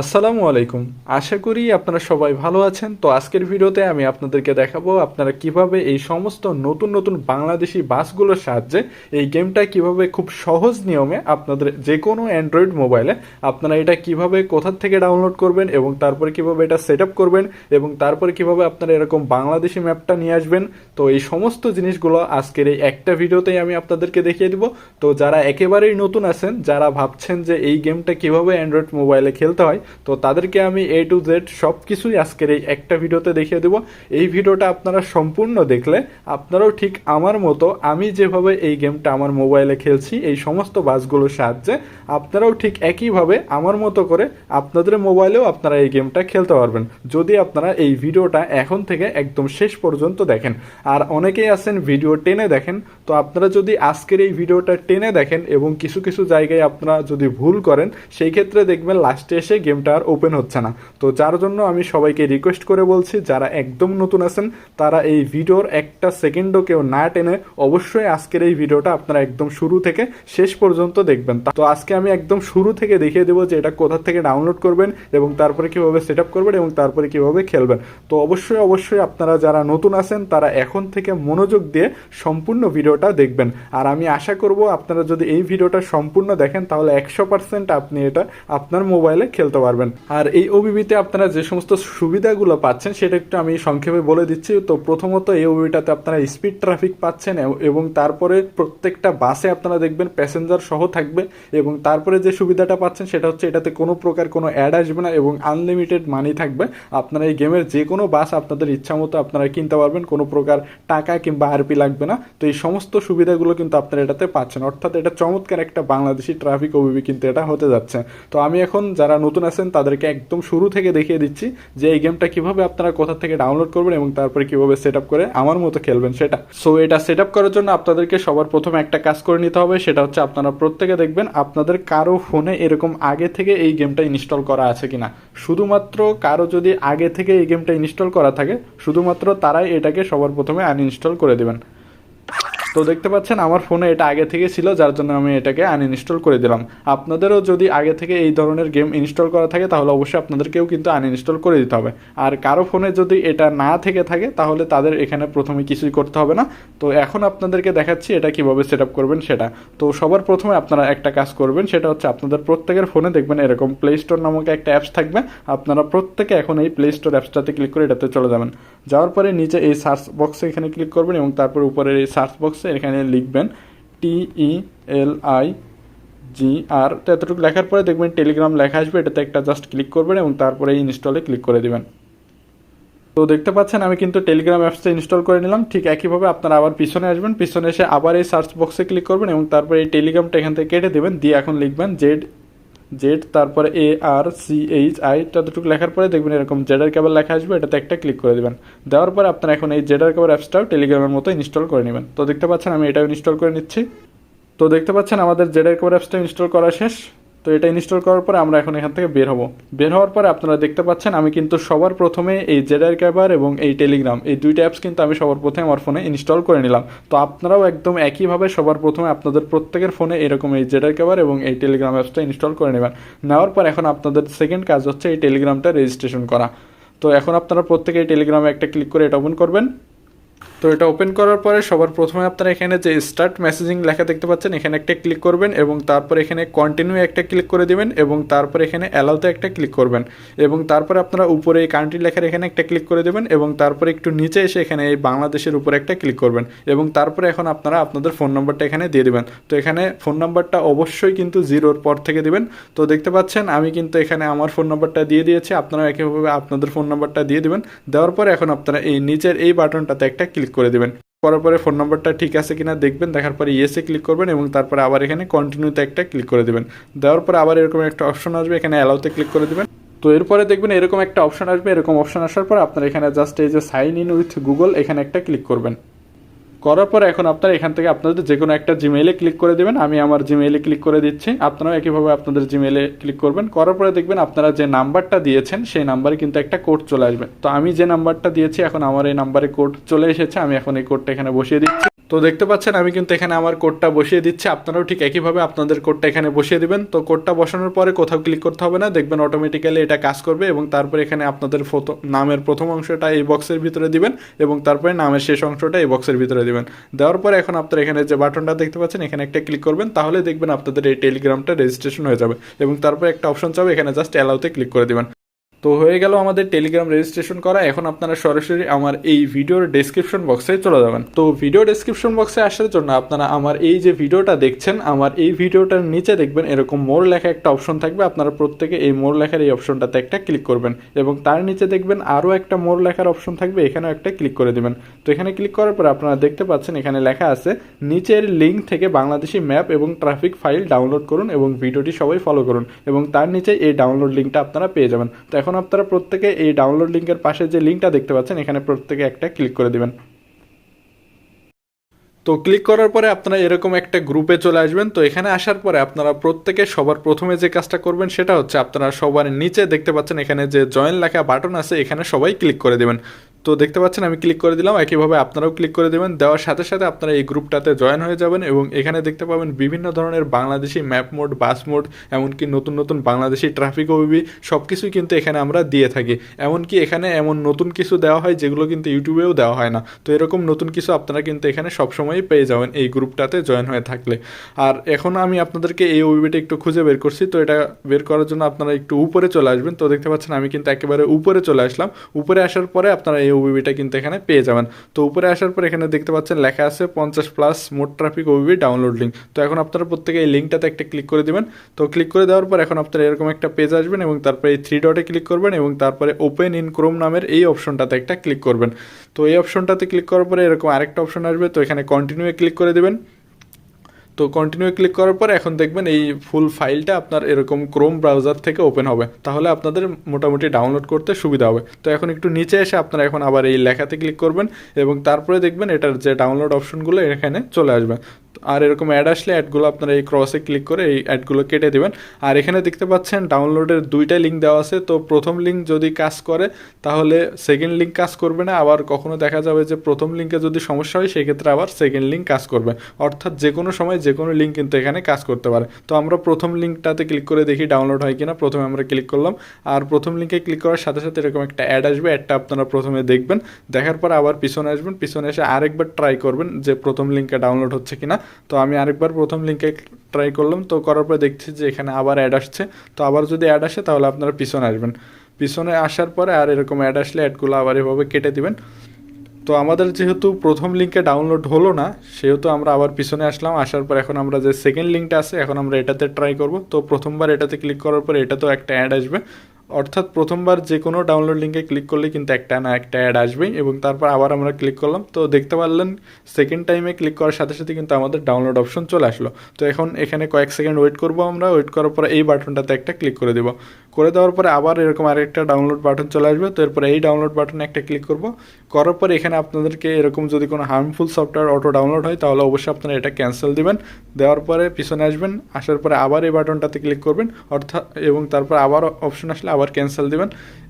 আসসালামু আলাইকুম। আশা করি আপনারা সবাই ভালো আছেন। তো আজকের ভিডিওতে আমি আপনাদেরকে দেখাবো আপনারা কীভাবে এই সমস্ত নতুন নতুন বাংলাদেশি বাসগুলোর সাহায্যে এই গেমটা কীভাবে খুব সহজ নিয়মে আপনাদের যে কোনো অ্যান্ড্রয়েড মোবাইলে আপনারা এটা কীভাবে কোথা থেকে ডাউনলোড করবেন এবং তারপরে কীভাবে এটা সেট করবেন এবং তারপরে কীভাবে আপনারা এরকম বাংলাদেশি ম্যাপটা নিয়ে আসবেন। তো এই সমস্ত জিনিসগুলো আজকের এই একটা ভিডিওতেই আমি আপনাদেরকে দেখিয়ে দিব। তো যারা একেবারেই নতুন আছেন, যারা ভাবছেন যে এই গেমটা কীভাবে অ্যান্ড্রয়েড মোবাইলে খেলতে হয় তো তাদেরকে আমি এ টু জেড সব কিছুই আজকের এই একটা ভিডিওতে দেখিয়ে দেবো। এই ভিডিওটা আপনারা সম্পূর্ণ দেখলে আপনারাও ঠিক আমার মতো আমি যেভাবে এই গেমটা আমার মোবাইলে খেলছি, এই সমস্ত বাসগুলোর সাহায্যে আপনারাও ঠিক একইভাবে আমার মতো করে আপনাদের মোবাইলেও আপনারা এই গেমটা খেলতে পারবেন। যদি আপনারা এই ভিডিওটা এখন থেকে একদম শেষ পর্যন্ত দেখেন, আর অনেকেই আছেন ভিডিও টেনে দেখেন, তো আপনারা যদি আজকের এই ভিডিওটা টেনে দেখেন এবং কিছু কিছু জায়গায় আপনারা যদি ভুল করেন, সেই ক্ষেত্রে দেখবেন লাস্টে এসে গেমটা আর ওপেন হচ্ছে না। তো যার জন্য আমি সবাইকে রিকোয়েস্ট করে বলছি, যারা একদম নতুন আছেন, তারা এই ভিডিওর একটা সেকেন্ডও কেউ না টেনে অবশ্যই আজকের এই ভিডিওটা আপনারা একদম শুরু থেকে শেষ পর্যন্ত দেখবেন। তো আজকে আমি একদম শুরু থেকে দেখিয়ে দেবো যে এটা কোথা থেকে ডাউনলোড করবেন এবং তারপরে কীভাবে সেট আপ করবেন এবং তারপরে কীভাবে খেলবেন। তো অবশ্যই অবশ্যই আপনারা যারা নতুন আছেন, তারা এখন থেকে মনোযোগ দিয়ে সম্পূর্ণ ভিডিওটা দেখবেন। আর আমি আশা করব আপনারা যদি এই ভিডিওটা সম্পূর্ণ দেখেন, তাহলে একশো পার্সেন্ট আপনি এটা আপনার মোবাইলে খেলতে পারবেন। আর এই ওবিবিতে আপনারা যে সমস্ত সুবিধাগুলো পাচ্ছেন, সেটা একটু আমি সংক্ষেপে বলে দিচ্ছি। তো প্রথমত এই ওবিটাতে আপনারা স্পিড ট্রাফিক পাচ্ছেন এবং তারপরে প্রত্যেকটা বাসে আপনারা দেখবেন প্যাসেঞ্জার সহ থাকবে এবং তারপরে যে সুবিধাটা পাচ্ছেন, সেটা হচ্ছে এটাতে কোনো প্রকার কোনো অ্যাড আসবে না এবং আনলিমিটেড মানি থাকবে। আপনারা এই গেমের যে কোনো বাস আপনাদের ইচ্ছা মতো আপনারা কিনতে পারবেন, কোনো প্রকার টাকা কিংবা আরপি লাগবে না। তো এই সমস্ত সুবিধাগুলো কিন্তু আপনারা এটাতে পাচ্ছেন। অর্থাৎ এটা চমৎকার একটা বাংলাদেশি ট্রাফিক ওবিবি কিন্তু এটা হতে যাচ্ছে। তো আমি এখন যারা নতুন আছেন, তাদেরকে একদম শুরু থেকে দেখিয়ে দিচ্ছি যে এই গেমটা কীভাবে আপনারা কোথা থেকে ডাউনলোড করবেন এবং তারপরে কীভাবে সেট করে আমার মতো খেলবেন সেটা। সো এটা সেট করার জন্য আপনাদেরকে সবার প্রথমে একটা কাজ করে নিতে হবে, সেটা হচ্ছে আপনারা প্রত্যেকে দেখবেন আপনাদের কারও ফোনে এরকম আগে থেকে এই গেমটা ইনস্টল করা আছে কিনা। শুধুমাত্র কারও যদি আগে থেকে এই গেমটা ইনস্টল করা থাকে, শুধুমাত্র তারাই এটাকে সবার প্রথমে আনইনস্টল করে দেবেন। তো দেখতে পাচ্ছেন, আমার ফোনে এটা আগে থেকে ছিল, যার জন্য আমি এটাকে আনইনস্টল করে দিলাম। আপনাদেরও যদি আগে থেকে এই ধরনের গেম ইনস্টল করা থাকে, তাহলে অবশ্যই আপনাদেরকেও কিন্তু আনইনস্টল করে দিতে হবে। আর কারও ফোনে যদি এটা না থেকে থাকে, তাহলে তাদের এখানে প্রথমে কিছুই করতে হবে না। তো এখন আপনাদেরকে দেখাচ্ছি এটা কীভাবে সেট আপ করবেন সেটা। তো সবার প্রথমে আপনারা একটা কাজ করবেন, সেটা হচ্ছে আপনাদের প্রত্যেকের ফোনে দেখবেন এরকম প্লে স্টোর নামক একটা অ্যাপস থাকবে। আপনারা প্রত্যেকে এখন এই প্লে স্টোর অ্যাপসটাতে ক্লিক করে এটাতে চলে যাবেন। যাওয়ার পরে নিচে এই সার্চ বক্সে এখানে ক্লিক করবেন এবং তারপর উপরের এই সার্চ বক্সে এখানে লিখবেন টি ই এল আই জি আর তো এতটুকু লেখার পরে দেখবেন টেলিগ্রাম লেখা আসবে, এটাতে একটা জাস্ট ক্লিক করবেন এবং তারপরে ইনস্টলে ক্লিক করে দেবেন। তো দেখতে পাচ্ছেন, আমি কিন্তু টেলিগ্রাম অ্যাপসটা ইনস্টল করে নিলাম। ঠিক একইভাবে আপনারা আবার পিছনে আসবেন, পিছনে এসে আবার এই সার্চ বক্সে ক্লিক করবেন এবং তারপরে এই টেলিগ্রামটা এখান থেকে কেটে দেবেন। দিয়ে এখন লিখবেন জেড জেড তারপরে A R C H I ততটুকু লেখার পরে দেখবেন এরকম জেডার কেবল লেখা আসবে, এটাতে একটা ক্লিক করে দেবেন। দেওয়ার পরে আপনারা এখন এই জেডার কেবল অ্যাপসটাও টেলিগ্রামের মতো ইনস্টল করে নেবেন। তো দেখতে পাচ্ছেন আমি এটাও ইনস্টল করে নিচ্ছি। তো দেখতে পাচ্ছেন আমাদের জেডার কেবল অ্যাপসটা ইনস্টল করা শেষ। তো এটা ইনস্টল করার পরে আমরা এখন এখান থেকে বের হব। বের হওয়ার পরে আপনারা দেখতে পাচ্ছেন, আমি কিন্তু সবার প্রথমে এই জেডার ক্যাবার এবং এই টেলিগ্রাম এই দুইটা অ্যাপস কিন্তু আমি সবার প্রথমে আমার ফোনে ইনস্টল করে নিলাম। তো আপনারাও একদম একইভাবে সবার প্রথমে আপনাদের প্রত্যেকের ফোনে এরকম এই জেডার ক্যাবার এবং এই টেলিগ্রাম অ্যাপসটা ইনস্টল করে নেবেন। নেওয়ার পর এখন আপনাদের সেকেন্ড কাজ হচ্ছে এই টেলিগ্রামটা রেজিস্ট্রেশন করা। তো এখন আপনারা প্রত্যেকে এই টেলিগ্রামে একটা ক্লিক করে এটা ওপেন করবেন। তো এটা ওপেন করার পরে সবার প্রথমে আপনারা এখানে যে স্টার্ট মেসেজিং লেখা দেখতে পাচ্ছেন, এখানে একটা ক্লিক করবেন এবং তারপর এখানে কন্টিনিউ একটা ক্লিক করে দিবেন এবং তারপর এখানে অ্যালাউতে একটা ক্লিক করবেন। এবং তারপরে আপনারা উপরে এই কান্ট্রি লেখার এখানে একটা ক্লিক করে দেবেন এবং তারপরে একটু নিচে এসে এখানে এই বাংলাদেশের উপরে একটা ক্লিক করবেন। এবং তারপরে এখন আপনারা আপনাদের ফোন নম্বরটা এখানে দিয়ে দেবেন। তো এখানে ফোন নাম্বারটা অবশ্যই কিন্তু জিরোর পর থেকে দিবেন। তো দেখতে পাচ্ছেন, আমি কিন্তু এখানে আমার ফোন নাম্বারটা দিয়ে দিয়েছি। আপনারা একইভাবে আপনাদের ফোন নাম্বারটা দিয়ে দিবেন। দেওয়ার পরে এখন আপনারা এই নিচের এই বাটনটাতে একটা ক্লিক করে দেবেন। করার পরে ফোন নম্বরটা ঠিক আছে কিনা দেখবেন, দেখার পরে ইয়েসে ক্লিক করবেন এবং তারপরে আবার এখানে কন্টিনিউতে একটা ক্লিক করে দেবেন। দেওয়ার পরে আবার এরকম একটা অপশন আসবে, এখানে অ্যালাউতে ক্লিক করে দেবেন। তো এরপরে দেখবেন এরকম একটা অপশন আসবে, এরকম অপশন আসার পর আপনার এখানে জাস্ট এই যে সাইন ইন উইথ গুগল এখানে একটা ক্লিক করবেন। করার পর এখন আপনারা এখান থেকে আপনাদের যে কোনো একটা জিমেইলে ক্লিক করে দেবেন। আমি আমার জিমেইলে ক্লিক করে দিচ্ছি। আপনারাও একইভাবে আপনাদের জিমেইলে ক্লিক করবেন। করার পরে দেখবেন আপনারা যে নাম্বারটা দিয়েছেন, সেই নাম্বারে কিন্তু একটা কোড চলে আসবে। তো আমি যে নাম্বারটা দিয়েছি, এখন আমার এই নাম্বারে কোড চলে এসেছে। আমি এখন এই কোডটা এখানে বসিয়ে দিচ্ছি। তো দেখতে পাচ্ছেন, আমি কিন্তু এখানে আমার কোডটা বসিয়ে দিচ্ছি। আপনারাও ঠিক একইভাবে আপনাদের কোডটা এখানে বসিয়ে দিবেন। তো কোডটা বসানোর পরে কোথাও ক্লিক করতে হবে না। দেখবেন অটোমেটিক্যালি এটা কাজ করবে এবং তারপরে এখানে আপনাদের ফটো নামের প্রথম অংশটা এই বক্সের ভিতরে দিবেন এবং তারপরে নামের শেষ অংশটা এই বক্সের ভিতরে দিবেন। দেওয়ার পর এখন আপনারা এখানে যে বাটনটা দেখতে পাচ্ছেন, এখানে একটা ক্লিক করবেন, তাহলে দেখবেন আপনাদের এই টেলিগ্রামটা রেজিস্ট্রেশন হয়ে যাবে। এবং তারপর একটা অপশন চাবে এখানে জাস্ট অ্যালাউতে ক্লিক করে দিবেন। তো হয়ে গেল আমাদের টেলিগ্রাম রেজিস্ট্রেশন করা। এখন আপনারা সরাসরি আমার এই ভিডিওর ডেসক্রিপশন বক্সে চলে যাবেন। তো ভিডিও ডেসক্রিপশন বক্সে আসার জন্য আপনারা আমার এই যে ভিডিওটা দেখছেন, আমার এই ভিডিওটার নিচে দেখবেন এরকম মোর লেখা একটা অপশন থাকবে। আপনারা প্রত্যেকে এই মোর লেখার এই অপশনটাতে একটা ক্লিক করবেন এবং তার নিচে দেখবেন আরও একটা মোর লেখার অপশন থাকবে, এখানেও একটা ক্লিক করে দিবেন। তো এখানে ক্লিক করার পর আপনারা দেখতে পাচ্ছেন এখানে লেখা আছে, নিচের লিঙ্ক থেকে বাংলাদেশি ম্যাপ এবং ট্রাফিক ফাইল ডাউনলোড করুন এবং ভিডিওটি সবাই ফলো করুন এবং তার নিচে এই ডাউনলোড লিঙ্কটা আপনারা পেয়ে যাবেন। তো এখন আপনারা প্রত্যেকে এই ডাউনলোড লিঙ্কের পাশে যে লিঙ্কটা দেখতে পাচ্ছেন, এখানে প্রত্যেকে একটা ক্লিক করে দেবেন। তো ক্লিক করার পরে আপনারা এরকম একটা গ্রুপে চলে আসবেন। তো এখানে আসার পরে আপনারা প্রত্যেকে সবার প্রথমে যে কাজটা করবেন, সেটা হচ্ছে আপনারা সবার নিচে দেখতে পাচ্ছেন, এখানে যে জয়েন লেখা বাটন আছে, এখানে সবাই ক্লিক করে দেবেন। তো দেখতে পাচ্ছেন, আমি ক্লিক করে দিলাম। একইভাবে আপনারাও ক্লিক করে দেবেন। দেওয়ার সাথে সাথে আপনারা এই গ্রুপটাতে জয়েন হয়ে যাবেন এবং এখানে দেখতে পাবেন বিভিন্ন ধরনের Bangladeshi map mode bus mode এমনকি নতুন নতুন বাংলাদেশি ট্রাফিক ওবিবি সব কিছুই কিন্তু এখানে আমরা দিয়ে থাকি। এমনকি এখানে এমন নতুন কিছু দেওয়া হয় যেগুলো কিন্তু ইউটিউবেও দেওয়া হয় না। তো এরকম নতুন কিছু আপনারা কিন্তু এখানে সবসময়ই পেয়ে যাবেন এই গ্রুপটাতে জয়েন হয়ে থাকলে। আর এখন আমি আপনাদেরকে এই ওবিবিটা একটু খুঁজে বের করছি। তো এটা বের করার জন্য আপনারা একটু উপরে চলে আসবেন। তো দেখতে পাচ্ছেন, আমি কিন্তু একেবারে উপরে চলে আসলাম। উপরে আসার পরে আপনারা এই ওবিবিটা কিন্তু এখানে পেয়ে যাবেন। তো উপরে আসার পর এখানে দেখতে পাচ্ছেন লেখা আছে পঞ্চাশ প্লাস মোট ট্রাফিক ওবিবি ডাউনলোড লিঙ্ক তো এখন আপনারা প্রত্যেকে এই লিঙ্কটাতে একটা ক্লিক করে দেবেন। তো ক্লিক করে দেওয়ার পর এখন আপনারা এরকম একটা পেজ আসবেন এবং তারপরে এই থ্রি ডটে ক্লিক করবেন এবং তারপরে ওপেন ইন ক্রোম নামের এই অপশনটাতে একটা ক্লিক করবেন। তো এই অপশনটাতে ক্লিক করার পরে এরকম আরেকটা অপশন আসবে। তো এখানে কন্টিনিউয়ে ক্লিক করে দেবেন। তো কন্টিনিউ ক্লিক করার পর এখন দেখবেন এই ফুল ফাইলটা আপনার এরকম ক্রোম ব্রাউজার থেকে ওপেন হবে। তাহলে আপনাদের মোটামুটি ডাউনলোড করতে সুবিধা হবে। তো এখন একটু নিচে এসে আপনারা এখন আবার এই লেখাতে ক্লিক করবেন এবং তারপরে দেখবেন এটার যে ডাউনলোড অপশনগুলো এখানে চলে আসবে। আর এরকম অ্যাড আসলে অ্যাডগুলো আপনারা এই ক্রসে ক্লিক করে এই অ্যাডগুলো কেটে দেবেন। আর এখানে দেখতে পাচ্ছেন ডাউনলোডের দুইটা লিঙ্ক দেওয়া আছে। তো প্রথম লিঙ্ক যদি কাজ করে, তাহলে সেকেন্ড লিঙ্ক কাজ করবে না। আবার কখনো দেখা যাবে যে প্রথম লিঙ্কে যদি সমস্যা হয়, সেক্ষেত্রে আবার সেকেন্ড লিঙ্ক কাজ করবে। অর্থাৎ যে কোনো সময় যে কোনো লিঙ্ক কিন্তু এখানে কাজ করতে পারে। তো আমরা প্রথম লিঙ্কটাতে ক্লিক করে দেখি ডাউনলোড হয় কিনা। প্রথমে আমরা ক্লিক করলাম। আর প্রথম লিঙ্কে ক্লিক করার সাথে সাথে এরকম একটা অ্যাড আসবে। অ্যাডটা আপনারা প্রথমে দেখবেন। দেখার পর আবার পিছনে আসবেন। পিছনে এসে আরেকবার ট্রাই করবেন যে প্রথম লিঙ্কে ডাউনলোড হচ্ছে কিনা। তো আমি আরেকবার প্রথম লিঙ্কে ট্রাই করলাম। তো করার পর দেখছি যে এখানে আবার অ্যাড আসছে। তো আবার যদি অ্যাড আসে তাহলে আপনারা পিছনে আসবেন। পিছনে আসার পরে আর এরকম অ্যাড আসলে অ্যাডগুলো আবার এভাবে কেটে দিবেন। তো আমাদের যেহেতু প্রথম লিঙ্কে ডাউনলোড হলো না, সেহেতু আমরা আবার পিছনে আসলাম। আসার পর এখন আমরা যে সেকেন্ড লিঙ্কটা আছে, এখন আমরা এটাতে ট্রাই করব। তো প্রথমবার এটাতে ক্লিক করার পর এটাতেও একটা অ্যাড আসবে। অর্থাৎ প্রথমবার যে কোনো ডাউনলোড লিঙ্কে ক্লিক করলে কিন্তু একটা না একটা অ্যাড আসবে এবং তারপর আবার আমরা ক্লিক করলাম। তো দেখতে পারলেন সেকেন্ড টাইমে ক্লিক করার সাথে সাথে কিন্তু আমাদের ডাউনলোড অপশন চলে আসলো। তো এখন এখানে কয়েক সেকেন্ড ওয়েট করব আমরা ওয়েট করার পরে এই বাটনটাতে একটা ক্লিক করে দেবো। করে দেওয়ার পরে আবার এরকম আরেকটা ডাউনলোড বাটন চলে আসবে। তো এরপরে এই ডাউনলোড বাটনে একটা ক্লিক করব। করার পরে এখানে আপনাদেরকে এরকম যদি কোনো হার্মফুল সফটওয়্যার অটো ডাউনলোড হয়, তাহলে অবশ্যই আপনারা এটা ক্যান্সেল দিবেন। দেওয়ার পরে পিছনে আসবেন, আসার পরে আবার এই বাটনটাতে ক্লিক করবেন। অর্থাৎ এবং তারপর আবার অপশন আসলে আবার ক্যান্সেল দিবেন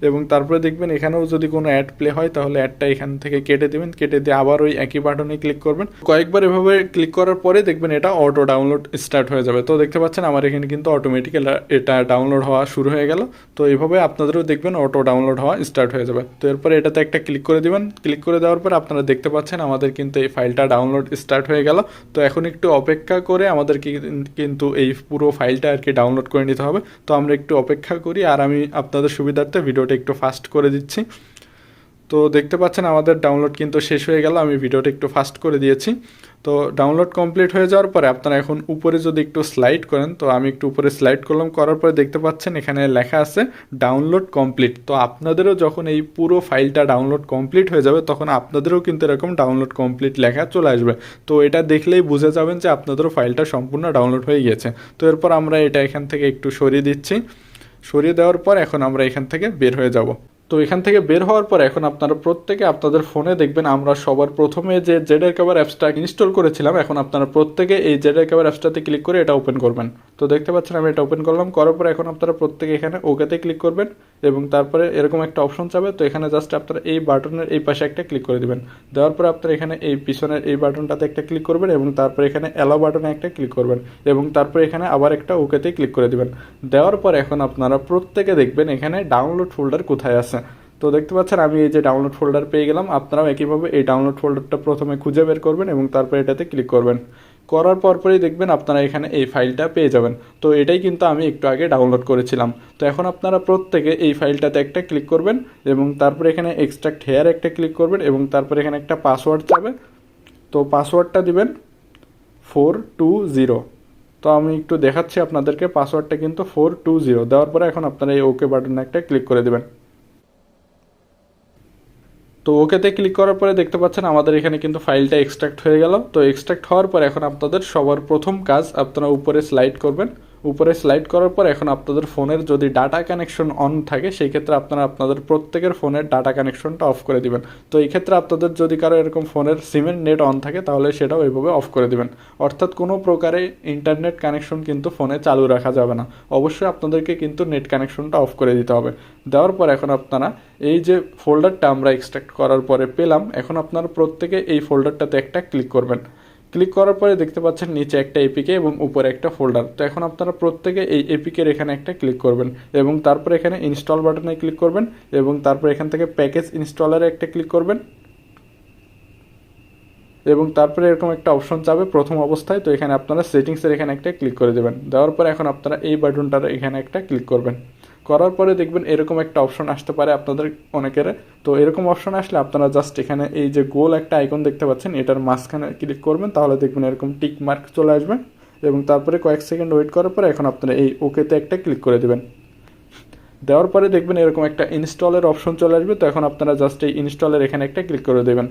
এবং তারপরে দেখবেন এখানেও যদি কোনো অ্যাড প্লে হয়, তাহলে অ্যাডটা এখান থেকে কেটে দেবেন, কেটে দিয়ে আবার ওই একই বাটনে ক্লিক করবেন। কয়েকবার এভাবে ক্লিক করার পরে দেখবেন এটা অটো ডাউনলোড স্টার্ট হয়ে যাবে। তো দেখতে পাচ্ছেন আমার এখানে কিন্তু অটোমেটিক এটা ডাউনলোড হওয়া শুরু হয়ে গেল। তো এইভাবে আপনাদেরও দেখবেন অটো ডাউনলোড হওয়া স্টার্ট হয়ে যাবে। তো এরপরে এটাতে একটা ক্লিক করে দিবেন। ক্লিক করে দেওয়ার পর আপনারা দেখতে পাচ্ছেন আমাদের কিন্তু এই ফাইলটা ডাউনলোড স্টার্ট হয়ে গেল। তো এখন একটু অপেক্ষা করে আমাদেরকে কিন্তু এই পুরো ফাইলটা আর কি ডাউনলোড করে নিতে হবে। তো আমরা একটু অপেক্ষা করি আর আমি আপনাদের সুবিধার্থে ভিডিওটা একটু ফাস্ট করে দিচ্ছি। তো দেখতে পাচ্ছেন আমাদের ডাউনলোড কিন্তু শেষ হয়ে গেল, আমি ভিডিওটা একটু ফাস্ট করে দিয়েছি। তো ডাউনলোড কমপ্লিট হয়ে যাওয়ার পরে আপনারা এখন উপরে যদি একটু স্লাইড করেন, তো আমি একটু উপরে স্লাইড করলাম, করার পরে দেখতে পাচ্ছেন এখানে লেখা আছে ডাউনলোড কমপ্লিট তো আপনাদেরও যখন এই পুরো ফাইলটা ডাউনলোড কমপ্লিট হয়ে যাবে, তখন আপনাদেরও কিন্তু এরকম ডাউনলোড কমপ্লিট লেখা চলে আসবে। তো এটা দেখলেই বুঝে যাবেন যে আপনাদেরও ফাইলটা সম্পূর্ণ ডাউনলোড হয়ে গিয়েছে। তো এরপর আমরা এটা এখান থেকে একটু সরিয়ে দিচ্ছি। সরিয়ে দেওয়ার পর এখন আমরা এখান থেকে বের হয়ে যাব। তো এখান থেকে বের হওয়ার পর এখন আপনারা প্রত্যেকে আপনাদের ফোনে দেখবেন, আমরা সবার প্রথমে যে জেডের কাভার অ্যাপসটা ইনস্টল করেছিলাম, এখন আপনারা প্রত্যেকে এই জেডের কাভার অ্যাপসটাতে ক্লিক করে এটা ওপেন করবেন। তো দেখতে পাচ্ছেন আমি এটা ওপেন করলাম, করার পর এখন আপনারা প্রত্যেকে এখানে ওকেতে ক্লিক করবেন এবং তারপরে এরকম একটা অপশন চাবে তো এখানে জাস্ট আপনারা এই বাটনের এই পাশে একটা ক্লিক করে দিবেন। দেওয়ার পর আপনারা এখানে এই পিছনের এই বাটনটাতে একটা ক্লিক করবেন এবং তারপরে এখানে অ্যালাও বাটনে একটা ক্লিক করবেন এবং তারপরে এখানে আবার একটা ওকেতে ক্লিক করে দিবেন। দেওয়ার পর এখন আপনারা প্রত্যেকে দেখবেন এখানে ডাউনলোড ফোল্ডার কোথায় আছে। তো দেখতে পাচ্ছেন, আমি এই যে ডাউনলোড ফোল্ডার পেয়ে গেলাম। আপনারাও একইভাবে এই ডাউনলোড ফোল্ডারটা প্রথমে খুঁজে বের করবেন এবং তারপরে এটাতে ক্লিক করবেন। করার পরপরই দেখবেন আপনারা এখানে এই ফাইলটা পেয়ে যাবেন। তো এটাই কিন্তু আমি একটু আগে ডাউনলোড করেছিলাম। তো এখন আপনারা প্রত্যেকে এই ফাইলটাতে একটা ক্লিক করবেন এবং তারপরে এখানে এক্সট্রাক্ট হেয়ার একটা ক্লিক করবেন এবং তারপরে এখানে একটা পাসওয়ার্ড চাবে তো পাসওয়ার্ডটা দিবেন ফোর টু জিরো তো আমি একটু দেখাচ্ছি আপনাদেরকে পাসওয়ার্ডটা কিন্তু ফোর টু জিরো দেওয়ার পরে এখন আপনারা এই ওকে বাটনে একটা ক্লিক করে দেবেন। তো ওকেতে ক্লিক করার পরে দেখতে পাচ্ছেন আমাদের এখানে কিন্তু ফাইলটা এক্সট্রাক্ট হয়ে গেল। তো এক্সট্রাক্ট হওয়ার পর এখন আপনাদের সবার প্রথম কাজ আপনারা উপরে স্লাইড করবেন। উপরে স্লাইড করার পর এখন আপনাদের ফোনের যদি ডাটা কানেকশন অন থাকে, সেই ক্ষেত্রে আপনারা আপনাদের প্রত্যেকের ফোনের ডাটা কানেকশনটা অফ করে দিবেন। তো এই ক্ষেত্রে আপনাদের যদি কারও এরকম ফোনের সিমের নেট অন থাকে, তাহলে সেটাও এইভাবে অফ করে দিবেন। অর্থাৎ কোনো প্রকারে ইন্টারনেট কানেকশন কিন্তু ফোনে চালু রাখা যাবে না। অবশ্যই আপনাদেরকে কিন্তু নেট কানেকশনটা অফ করে দিতে হবে। দেওয়ার পর এখন আপনারা এই যে ফোল্ডারটা আমরা এক্সট্রাক্ট করার পরে পেলাম, এখন আপনারা প্রত্যেকে এই ফোল্ডারটাতে একটা ক্লিক করবেন। ক্লিক করার পরে দেখতে পাচ্ছেন নিচে একটা এপিকে এবং উপরে একটা ফোল্ডার তো এখন আপনারা প্রত্যেকে এই এপিকের এখানে একটা ক্লিক করবেন এবং তারপরে এখানে ইনস্টল বাটনে ক্লিক করবেন এবং তারপর এখান থেকে প্যাকেজ ইনস্টলারে একটা ক্লিক করবেন। এবং তারপরে এরকম একটা অপশন চাবে প্রথম অবস্থায়, তো এখানে আপনারা সেটিংসের এখানে একটা ক্লিক করে দেবেন। দেওয়ার পরে এখন আপনারা এই বাটনটার এখানে একটা ক্লিক করবেন। করার পরে দেখবেন এরকম একটা অপশন আসতে পারে আপনাদের অনেকের। তো এরকম অপশন আসলে আপনারা জাস্ট এখানে এই যে গোল একটা আইকন দেখতে পাচ্ছেন, এটার মাঝখানে ক্লিক করবেন, তাহলে দেখবেন এরকম টিক মার্ক চলে আসবে। এবং তারপরে কয়েক সেকেন্ড ওয়েট করার পরে এখন আপনারা এই ওকেতে একটা ক্লিক করে দেবেন। দেওয়ার পরে দেখবেন এরকম একটা ইনস্টলের অপশন চলে আসবে, তো এখন আপনারা জাস্ট এই ইনস্টলের এখানে একটা ক্লিক করে দেবেন।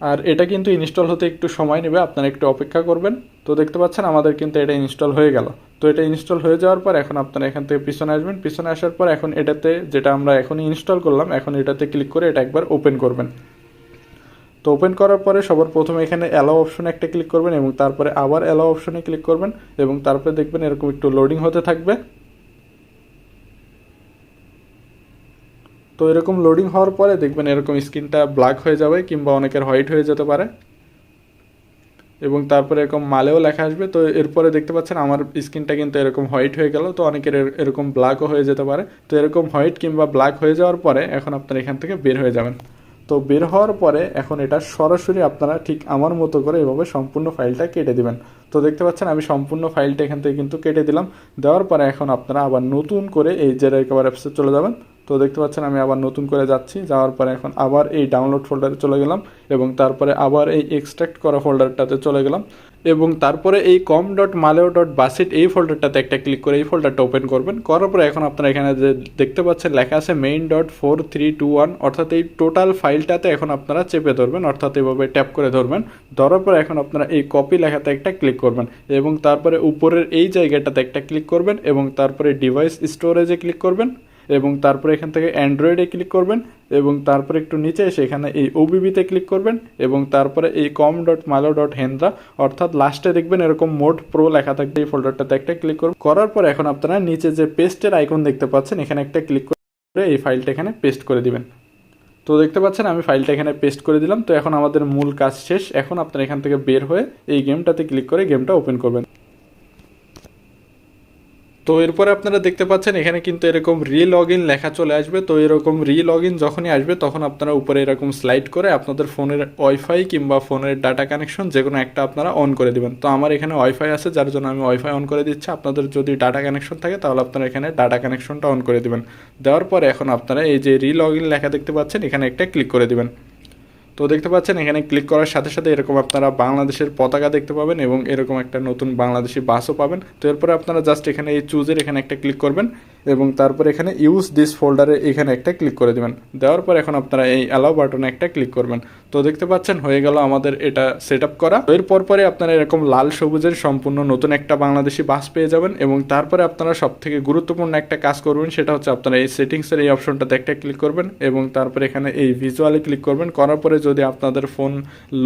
আর এটা কিন্তু ইনস্টল হতে একটু সময় নেবে, আপনারা একটু অপেক্ষা করবেন। তো দেখতে পাচ্ছেন, আমাদের কিন্তু এটা ইনস্টল হয়ে গেল। তো এটা ইনস্টল হয়ে যাওয়ার পর এখন আপনারা এখান থেকে পিছনে আসবেন। পিছনে আসার পর এখন এটাতে যেটা আমরা এখন ইনস্টল করলাম, এখন এটাতে ক্লিক করে এটা একবার ওপেন করবেন। তো ওপেন করার পরে সবার প্রথমে এখানে অ্যালাও অপশনে একটা ক্লিক করবেন এবং তারপরে আবার অ্যালাও অপশনে ক্লিক করবেন এবং তারপরে দেখবেন এরকম একটু লোডিং হতে থাকবে। তো এরকম লোডিং হওয়ার পরে দেখবেন এরকম স্ক্রিনটা ব্ল্যাক হয়ে যাবে কিংবা অনেকের হোয়াইট হয়ে যেতে পারে। এবং তারপরে এরকম মালেও লেখা আসবে। তো এরপরে দেখতে পাচ্ছেন আমার স্ক্রিনটা কিন্তু এরকম হোয়াইট হয়ে গেল। তো অনেকের এরকম ব্ল্যাকও হয়ে যেতে পারে। তো এরকম হোয়াইট কিংবা ব্ল্যাক হয়ে যাওয়ার পরে এখন আপনারা এখান থেকে বের হয়ে যাবেন। তো বের হওয়ার পরে এখন এটা সরাসরি আপনারা ঠিক আমার মতো করে এভাবে সম্পূর্ণ ফাইলটা কেটে দিবেন। তো দেখতে পাচ্ছেন আমি সম্পূর্ণ ফাইলটা এখান থেকে কিন্তু কেটে দিলাম। দেওয়ার পরে এখন আপনারা আবার নতুন করে এই যে রেকভার অ্যাপসে চলে যাবেন। তো দেখতে পাচ্ছেন আমি আবার নতুন করে যাচ্ছি। যাওয়ার পরে এখন আবার এই ডাউনলোড ফোল্ডারে চলে গেলাম এবং তারপরে আবার এই এক্সট্রাক্ট করা ফোল্ডারটাতে চলে গেলাম এবং তারপরে এই কম ডট মালেও ডট বাসিট এই ফোল্ডারটাতে একটা ক্লিক করে এই ফোল্ডারটা ওপেন করবেন। করার পরে এখন আপনারা এখানে যে দেখতে পাচ্ছেন লেখা আছে main dot four three two one অর্থাৎ এই টোটাল ফাইলটাতে এখন আপনারা চেপে ধরবেন, অর্থাৎ এইভাবে ট্যাপ করে ধরবেন। ধরার পরে এখন আপনারা এই কপি লেখাতে একটা ক্লিক করবেন এবং তারপরে উপরের এই জায়গাটাতে একটা ক্লিক করবেন এবং তারপরে ডিভাইস স্টোরেজে ক্লিক করবেন। এবং তারপরে এখান থেকে অ্যান্ড্রয়েডে ক্লিক করবেন এবং তারপরে একটু নিচে এসে এখানে এই ওবিবিতে ক্লিক করবেন এবং তারপরে এই কম ডট মালো ডট হেন্দ্রা অর্থাৎ লাস্টে দেখবেন এরকম মোড প্রো লেখা থাকবে। এই ফোল্ডারটাতে একটা ক্লিক করবেন। করার পর এখন আপনারা নিচে যে পেস্টের আইকন দেখতে পাচ্ছেন, এখানে একটা ক্লিক করে এই ফাইলটা এখানে পেস্ট করে দিবেন। তো দেখতে পাচ্ছেন আমি ফাইলটা এখানে পেস্ট করে দিলাম। তো এখন আমাদের মূল কাজ শেষ। এখন আপনারা এখান থেকে বের হয়ে এই গেমটাতে ক্লিক করে গেমটা ওপেন করবেন। তো এরপরে আপনারা দেখতে পাচ্ছেন, এখানে কিন্তু এরকম রি লগ ইন লেখা চলে আসবে। তো এরকম রি লগ ইন যখনই আসবে, তখন আপনারা উপরে এরকম স্লাইড করে আপনাদের ফোনের ওয়াইফাই কিংবা ফোনের ডাটা কানেকশন যে কোনো একটা আপনারা অন করে দেবেন। তো আমার এখানে ওয়াইফাই আছে, যার জন্য আমি ওয়াইফাই অন করে দিচ্ছি। আপনাদের যদি ডাটা কানেকশন থাকে, তাহলে আপনারা এখানে ডাটা কানেকশনটা অন করে দিবেন। দেওয়ার পরে এখন আপনারা এই যে রি লগ ইন লেখা দেখতে পাচ্ছেন, এখানে একটা ক্লিক করে দিবেন। তো দেখতে পাচ্ছেন, এখানে ক্লিক করার সাথে সাথে এরকম আপনারা বাংলাদেশের পতাকা দেখতে পাবেন এবং এরকম একটা নতুন বাংলাদেশি বাসও পাবেন। তো এরপরে আপনারা জাস্ট এখানে এই চুজের এখানে একটা ক্লিক করবেন। এবং তারপর এখানে ইউজ দিস ফোল্ডারে এখানে একটা ক্লিক করে দিবেন। দেওয়ার পর এখন আপনারা এই অ্যালাউ বাটনে একটা ক্লিক করবেন। তো দেখতে পাচ্ছেন, হয়ে গেল আমাদের এটা সেট আপ করা এরপর পরে আপনারা এরকম লাল সবুজের সম্পূর্ণ নতুন একটা বাংলাদেশি বাস পেয়ে যাবেন এবং তারপরে আপনারা সব থেকে গুরুত্বপূর্ণ একটা কাজ করবেন, সেটা হচ্ছে আপনারা এই সেটিংসের এই অপশনটাতে একটা ক্লিক করবেন এবং তারপরে এখানে এই ভিজুয়ালে ক্লিক করবেন। করার পরে যদি আপনাদের ফোন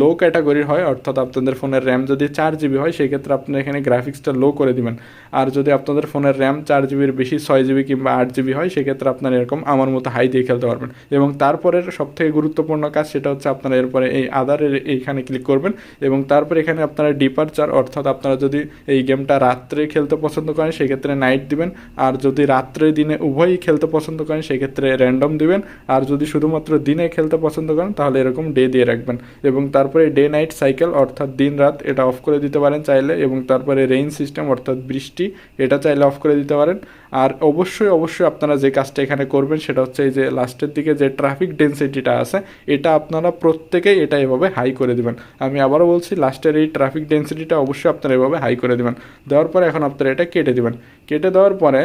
লো ক্যাটাগরির হয়, অর্থাৎ আপনাদের ফোনের র্যাম যদি চার জিবি হয় সেই ক্ষেত্রে আপনারা এখানে গ্রাফিক্সটা লো করে দিবেন। আর যদি আপনাদের ফোনের র্যাম চার জিবির বেশি, ছয় জিবি কিংবা আট জিবি হয়, সেক্ষেত্রে আপনারা এরকম আমার মতো হাই দিয়ে খেলতে পারবেন। এবং তারপরের সবথেকে গুরুত্বপূর্ণ কাজ সেটা হচ্ছে আপনারা এরপরে এই আদারের এইখানে ক্লিক করবেন এবং তারপরে এখানে আপনারা ডিপারচার অর্থাৎ আপনারা যদি এই গেমটা রাত্রে খেলতে পছন্দ করেন, সেক্ষেত্রে নাইট দিবেন। আর যদি রাত্রে দিনে উভয়ই খেলতে পছন্দ করেন, সেক্ষেত্রে র্যান্ডম দিবেন। আর যদি শুধুমাত্র দিনে খেলতে পছন্দ করেন, তাহলে এরকম ডে দিয়ে রাখবেন। এবং তারপরে ডে নাইট সাইকেল অর্থাৎ দিন রাত, এটা অফ করে দিতে পারেন চাইলে। এবং তারপরে রেইন সিস্টেম অর্থাৎ বৃষ্টি, এটা চাইলে অফ করে দিতে পারেন। আর অবশ্যই অবশ্যই আপনারা যে কাজটা এখানে করবেন সেটা হচ্ছে এই যে লাস্টের দিকে যে ট্রাফিক ডেন্সিটিটা আছে, এটা আপনারা প্রত্যেকেই এটা এভাবে হাই করে দিবেন। আমি আবারও বলছি, লাস্টের এই ট্রাফিক ডেন্সিটিটা অবশ্যই আপনারা এভাবে হাই করে দিবেন। দেওয়ার পরে এখন আপনারা এটা কেটে দেবেন। কেটে দেওয়ার পরে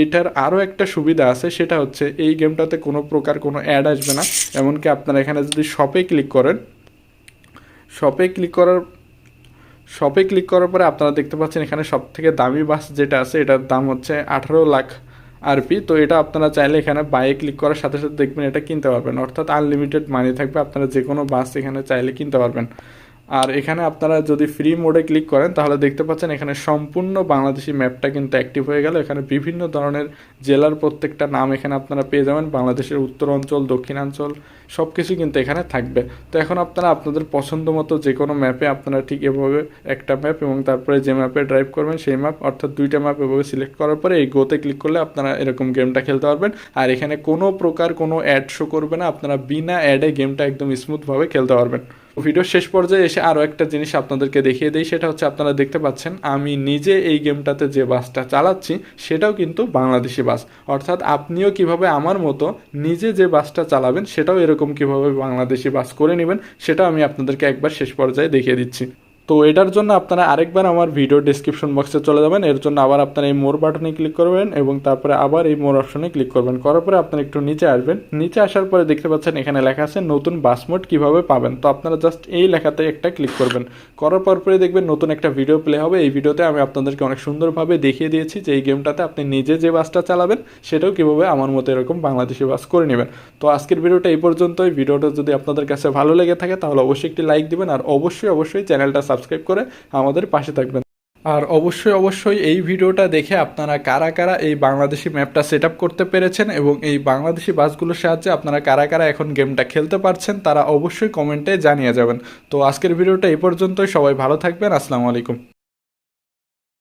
এইটার আরও একটা সুবিধা আছে, সেটা হচ্ছে এই গেমটাতে কোনো প্রকার কোনো অ্যাড আসবে না। এমনকি আপনারা এখানে যদি শপে ক্লিক করেন শপে ক্লিক করার শপে ক্লিক করার পরে আপনারা দেখতে পাচ্ছেন এখানে সব থেকে দামি বাস যেটা আছে, এটার দাম হচ্ছে আঠারো লাখ আরপি। তো এটা আপনারা চাইলে এখানে বাইয়ে ক্লিক করার সাথে সাথে দেখবেন এটা কিনতে পারবেন। অর্থাৎ আনলিমিটেড মানি থাকবে, আপনারা যে কোনো বাস এখানে চাইলে কিনতে পারবেন। আর এখানে আপনারা যদি ফ্রি মোডে ক্লিক করেন, তাহলে দেখতে পাচ্ছেন এখানে সম্পূর্ণ বাংলাদেশি ম্যাপটা কিন্তু অ্যাক্টিভ হয়ে গেল। এখানে বিভিন্ন ধরনের জেলার প্রত্যেকটা নাম এখানে আপনারা পেয়ে যাবেন। বাংলাদেশের উত্তর অঞ্চল দক্ষিণাঞ্চল সব কিছু কিন্তু এখানে থাকবে। তো এখন আপনারা আপনাদের পছন্দ মতো যে কোনো ম্যাপে আপনারা ঠিক এভাবে একটা ম্যাপ এবং তারপরে যে ম্যাপে ড্রাইভ করবেন, সেই ম্যাপ অর্থাৎ দুইটা ম্যাপ এভাবে সিলেক্ট করার পরে এই গোতে ক্লিক করলে আপনারা এরকম গেমটা খেলতে পারবেন। আর এখানে কোনো প্রকার কোনো অ্যাড শো করবে না। আপনারা বিনা অ্যাডে গেমটা একদম স্মুথভাবে খেলতে পারবেন। ভিডিওর শেষ পর্যায়ে এসে আরও একটা জিনিস আপনাদেরকে দেখিয়ে দিই, সেটা হচ্ছে আপনারা দেখতে পাচ্ছেন, আমি নিজে এই গেমটাতে যে বাসটা চালাচ্ছি, সেটাও কিন্তু বাংলাদেশি বাস। অর্থাৎ আপনিও কীভাবে আমার মতো নিজে যে বাসটা চালাবেন, সেটাও এরকম কীভাবে বাংলাদেশি বাস করে নেবেন, সেটাও আমি আপনাদেরকে একবার শেষ পর্যায়ে দেখিয়ে দিচ্ছি। তো এটার জন্য আপনারা আরেকবার আমার ভিডিও ডিসক্রিপশন বক্সে চলে যাবেন। এর জন্য আবার আপনারা এই মোর বাটনে ক্লিক করবেন এবং তারপরে আবার এই মোর অপশনে ক্লিক করবেন। করার পরে আপনারা একটু নিচে আসবেন। নিচে আসার পরে দেখতে পাচ্ছেন এখানে লেখা আছে নতুন বাস মোড কীভাবে পাবেন। তো আপনারা জাস্ট এই লেখাতে একটা ক্লিক করবেন। করার পর পরে দেখবেন নতুন একটা ভিডিও প্লে হবে। এই ভিডিওতে আমি আপনাদেরকে অনেক সুন্দরভাবে দেখিয়ে দিয়েছি যে এই গেমটাতে আপনি নিজে যে বাসটা চালাবেন, সেটাও কীভাবে আমার মতো এরকম বাংলাদেশি বাস করে নেবেন। তো আজকের ভিডিওটা এই পর্যন্তই। ভিডিওটা যদি আপনাদের কাছে ভালো লেগে থাকে, তাহলে অবশ্যই একটি লাইক দিবেন। আর অবশ্যই অবশ্যই চ্যানেলটা সাবস্ক্রাইব করে আমাদের পাশে থাকবেন। আর অবশ্যই অবশ্যই এই ভিডিওটা দেখে আপনারা কারা কারা এই বাংলাদেশি ম্যাপটা সেট করতে পেরেছেন এবং এই বাংলাদেশি বাসগুলোর সাহায্যে আপনারা কারা কারা এখন গেমটা খেলতে পারছেন, তারা অবশ্যই কমেন্টে জানিয়ে যাবেন। তো আজকের ভিডিওটা এই পর্যন্তই, সবাই ভালো থাকবেন, আসসালামু আলাইকুম।